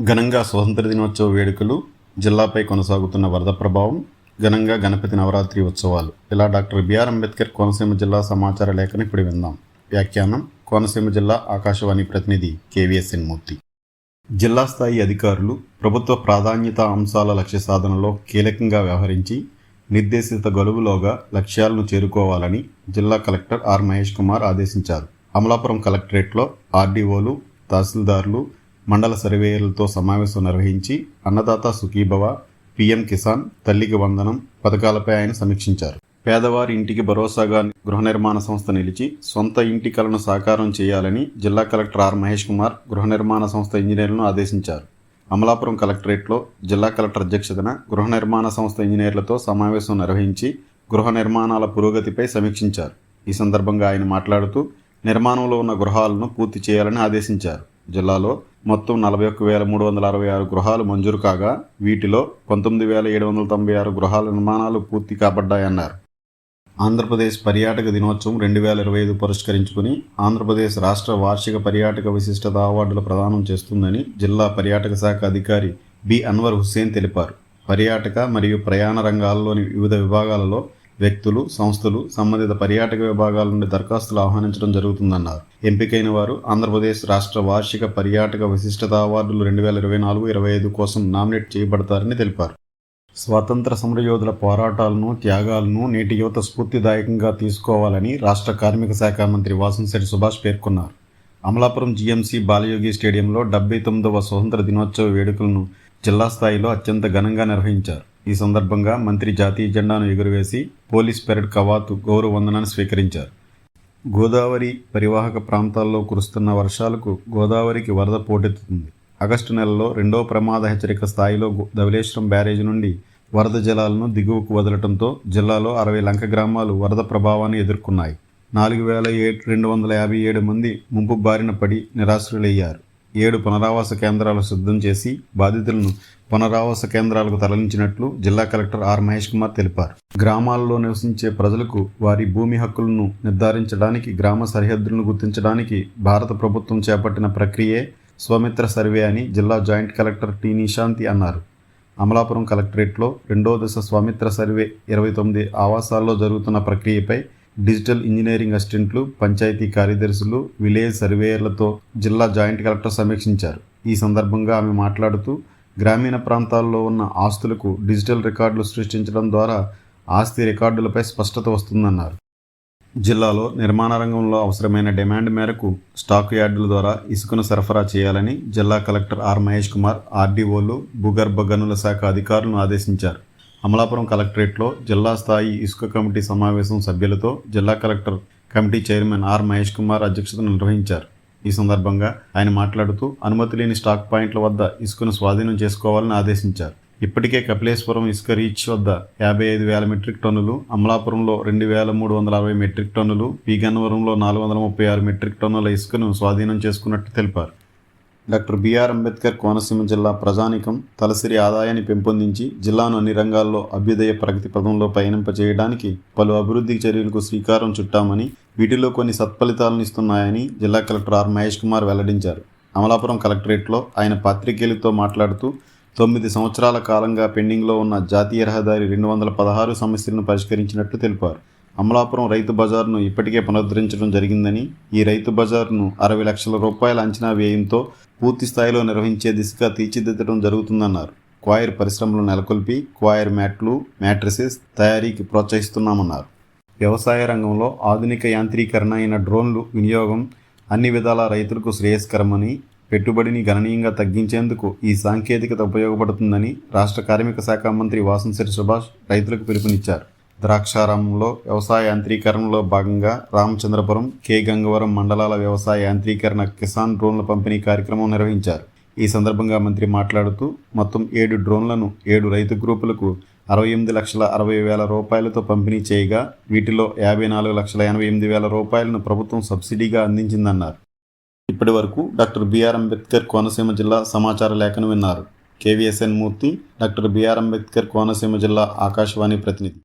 ఘనంగా స్వాతంత్ర దినోత్సవ వేడుకలు జిల్లాపై కొనసాగుతున్న వరద ప్రభావం ఘనంగా గణపతి నవరాత్రి ఉత్సవాలు. ఇలా డాక్టర్ బిఆర్ అంబేద్కర్ కోనసీమ జిల్లా సమాచార లేఖను ఇప్పుడు విందాం. వ్యాఖ్యానం కోనసీమ జిల్లా ఆకాశవాణి ప్రతినిధి కేవీఎస్ఎన్ మూర్తి జిల్లా స్థాయి అధికారులు ప్రభుత్వ ప్రాధాన్యత అంశాల లక్ష్య సాధనలో కీలకంగా వ్యవహరించి నిర్దేశిత గొలువులోగా లక్ష్యాలను చేరుకోవాలని జిల్లా కలెక్టర్ ఆర్ మహేష్ కుమార్ ఆదేశించారు. అమలాపురం కలెక్టరేట్లో ఆర్డీఓలు తహసీల్దార్లు మండల సర్వేయర్లతో సమావేశం నిర్వహించి అన్నదాత సుఖీభవ పీఎం కిసాన్ తల్లికి వందనం పథకాలపై ఆయన సమీక్షించారు. పేదవారి ఇంటికి భరోసాగా గృహ నిర్మాణ సంస్థ నిలిచి సొంత ఇంటి కలను సాకారం చేయాలని జిల్లా కలెక్టర్ ఆర్ మహేష్ కుమార్ గృహ నిర్మాణ సంస్థ ఇంజనీర్లను ఆదేశించారు. అమలాపురం కలెక్టరేట్లో జిల్లా కలెక్టర్ అధ్యక్షతన గృహ నిర్మాణ సంస్థ ఇంజనీర్లతో సమావేశం నిర్వహించి గృహ నిర్మాణాల పురోగతిపై సమీక్షించారు. ఈ సందర్భంగా ఆయన మాట్లాడుతూ నిర్మాణంలో ఉన్న గృహాలను పూర్తి చేయాలని ఆదేశించారు. జిల్లాలో మొత్తం నలభై ఒక్క వేల మూడు వందల అరవై ఆరు గృహాలు మంజూరు కాగా వీటిలో పంతొమ్మిది వేల ఏడు వందల తొంభై ఆరు గృహాల నిర్మాణాలు పూర్తి కాబడ్డాయన్నారు. ఆంధ్రప్రదేశ్ పర్యాటక దినోత్సవం రెండు వేల ఇరవై ఐదు పురస్కరించుకుని ఆంధ్రప్రదేశ్ రాష్ట్ర వార్షిక పర్యాటక విశిష్టత అవార్డులు ప్రదానం చేస్తుందని జిల్లా పర్యాటక శాఖ అధికారి బి అన్వర్ హుస్సేన్ తెలిపారు. పర్యాటక మరియు ప్రయాణ రంగాల్లోని వివిధ విభాగాలలో వ్యక్తులు సంస్థలు సంబంధిత పర్యాటక విభాగాల నుండి దరఖాస్తులు ఆహ్వానించడం జరుగుతుందన్నారు. ఎంపికైన వారు ఆంధ్రప్రదేశ్ రాష్ట్ర వార్షిక పర్యాటక విశిష్టత అవార్డులు రెండు వేల ఇరవై నాలుగు ఇరవై ఐదు కోసం నామినేట్ చేయబడతారని తెలిపారు. స్వాతంత్ర సమరయోధుల పోరాటాలను త్యాగాలను నేటి యువత స్ఫూర్తిదాయకంగా తీసుకోవాలని రాష్ట్ర కార్మిక శాఖ మంత్రి వాసంశెట్టి సుభాష్ పేర్కొన్నారు. అమలాపురం జీఎంసీ బాలయోగి స్టేడియంలో డెబ్బై తొమ్మిదవ స్వతంత్ర దినోత్సవ వేడుకలను జిల్లా స్థాయిలో అత్యంత ఘనంగా నిర్వహించారు. ఈ సందర్భంగా మంత్రి జాతీయ జెండాను ఎగురవేసి పోలీస్ పెరడ్ కవాతు గౌరవ వందనాన్ని స్వీకరించారు. గోదావరి పరివాహక ప్రాంతాల్లో కురుస్తున్న వర్షాలకు గోదావరికి వరద పోటెత్తుతుంది. ఆగస్టు నెలలో రెండో ప్రమాద హెచ్చరిక స్థాయిలో ధవలేశ్వరం బ్యారేజ్ నుండి వరద జలాలను దిగువకు వదలటంతో జిల్లాలో అరవై లంక గ్రామాలు వరద ప్రభావాన్ని ఎదుర్కొన్నాయి. నాలుగు వేల ఏ రెండు వందల యాభై ఏడు మంది ముంపు బారిన పడి నిరాశ్రులయ్యారు. ఏడు పునరావాస కేంద్రాలు సిద్ధం చేసి బాధితులను పునరావాస కేంద్రాలకు తరలించినట్లు జిల్లా కలెక్టర్ ఆర్ మహేష్ కుమార్ తెలిపారు. గ్రామాల్లో నివసించే ప్రజలకు వారి భూమి హక్కులను నిర్ధారించడానికి గ్రామ సరిహద్దులను గుర్తించడానికి భారత ప్రభుత్వం చేపట్టిన ప్రక్రియే స్వమిత్ర సర్వే అని జిల్లా జాయింట్ కలెక్టర్ టి నిశాంతి అన్నారు. అమలాపురం కలెక్టరేట్లో రెండో దశ స్వామిత్ర సర్వే ఇరవై తొమ్మిది ఆవాసాల్లో జరుగుతున్న ప్రక్రియపై డిజిటల్ ఇంజనీరింగ్ అసిస్టెంట్లు పంచాయతీ కార్యదర్శులు విలేజ్ సర్వేయర్లతో జిల్లా జాయింట్ కలెక్టర్ సమీక్షించారు. ఈ సందర్భంగా ఆమె మాట్లాడుతూ గ్రామీణ ప్రాంతాల్లో ఉన్న ఆస్తులకు డిజిటల్ రికార్డులు సృష్టించడం ద్వారా ఆస్తి రికార్డులపై స్పష్టత వస్తుందన్నారు. జిల్లాలో నిర్మాణ రంగంలో అవసరమైన డిమాండ్ మేరకు స్టాక్ యార్డుల ద్వారా ఇసుకను సరఫరా చేయాలని జిల్లా కలెక్టర్ ఆర్ మహేష్ కుమార్ ఆర్డీఓలు భూగర్భ గనుల శాఖ అధికారులను ఆదేశించారు. అమలాపురం కలెక్టరేట్లో జిల్లా స్థాయి ఇసుక కమిటీ సమావేశం సభ్యులతో జిల్లా collector committee chairman R Mahesh Kumar అధ్యక్షతను నిర్వహించారు. ఈ సందర్భంగా ఆయన మాట్లాడుతూ అనుమతి లేని స్టాక్ పాయింట్ల వద్ద ఇసుకను స్వాధీనం చేసుకోవాలని ఆదేశించారు. ఇప్పటికే కపిలేశ్వరం ఇసుక రీచ్ వద్ద యాభై ఐదు వేల మెట్రిక్ టన్నులు అమలాపురంలో రెండు వేల మూడు వందల అరవై మెట్రిక్ టన్నులు పీగన్నవరంలో నాలుగు వందల ముప్పై ఆరు మెట్రిక్ టన్నుల ఇసుకను స్వాధీనం చేసుకున్నట్టు తెలిపారు. డాక్టర్ బిఆర్ అంబేద్కర్ కోనసీమ జిల్లా ప్రజానికం తలసిరి ఆదాయాన్ని పెంపొందించి జిల్లాను అన్ని రంగాల్లో అభ్యుదయ ప్రగతి పదంలో పయనింపజేయడానికి పలు అభివృద్ధి చర్యలకు శ్రీకారం చుట్టామని వీటిలో కొన్ని సత్ఫలితాలను ఇస్తున్నాయని జిల్లా కలెక్టర్ ఆర్ మహేష్ కుమార్ వెల్లడించారు. అమలాపురం కలెక్టరేట్లో ఆయన పాత్రికేయులతో మాట్లాడుతూ తొమ్మిది సంవత్సరాల కాలంగా పెండింగ్లో ఉన్న జాతీయ రహదారి రెండు వందల పదహారు సమస్యలను పరిష్కరించినట్లు తెలిపారు. అమలాపురం రైతు బజార్ను ఇప్పటికే పునరుద్ధరించడం జరిగిందని ఈ రైతు బజార్ను అరవై లక్షల రూపాయల అంచనా వ్యయంతో పూర్తి స్థాయిలో నిర్వహించే దిశగా తీర్చిదిద్దడం జరుగుతుందన్నారు. క్వాయర్ పరిశ్రమలు నెలకొల్పి క్వాయర్ మ్యాట్లు మ్యాట్రసెస్ తయారీకి ప్రోత్సహిస్తున్నామన్నారు. వ్యవసాయ రంగంలో ఆధునిక యాంత్రీకరణ అయిన డ్రోన్లు వినియోగం అన్ని విధాల రైతులకు శ్రేయస్కరమని పెట్టుబడిని గణనీయంగా తగ్గించేందుకు ఈ సాంకేతికత ఉపయోగపడుతుందని రాష్ట్ర కార్మిక శాఖ మంత్రి వాసంశెట్టి సుభాష్ రైతులకు పిలుపునిచ్చారు. ద్రాక్షారామంలో వ్యవసాయ యాంత్రీకరణలో భాగంగా రామచంద్రపురం కె. గంగవరం మండలాల వ్యవసాయ యాంత్రీకరణ కిసాన్ డ్రోన్ల పంపిణీ కార్యక్రమం నిర్వహించారు. ఈ సందర్భంగా మంత్రి మాట్లాడుతూ మొత్తం ఏడు డ్రోన్లను ఏడు రైతు గ్రూపులకు అరవై ఎనిమిది లక్షల అరవై వేల రూపాయలతో పంపిణీ చేయగా వీటిలో యాభై నాలుగు లక్షల ఎనభై ఎనిమిది వేల రూపాయలను ప్రభుత్వం సబ్సిడీగా అందించిందన్నారు. ఇప్పటి వరకు డాక్టర్ బిఆర్ అంబేద్కర్ కోనసీమ జిల్లా సమాచార లేఖను విన్నారు. KVSN Murthy doctor BR Ambedkar Konaseema జిల్లా ఆకాశవాణి ప్రతినిధి.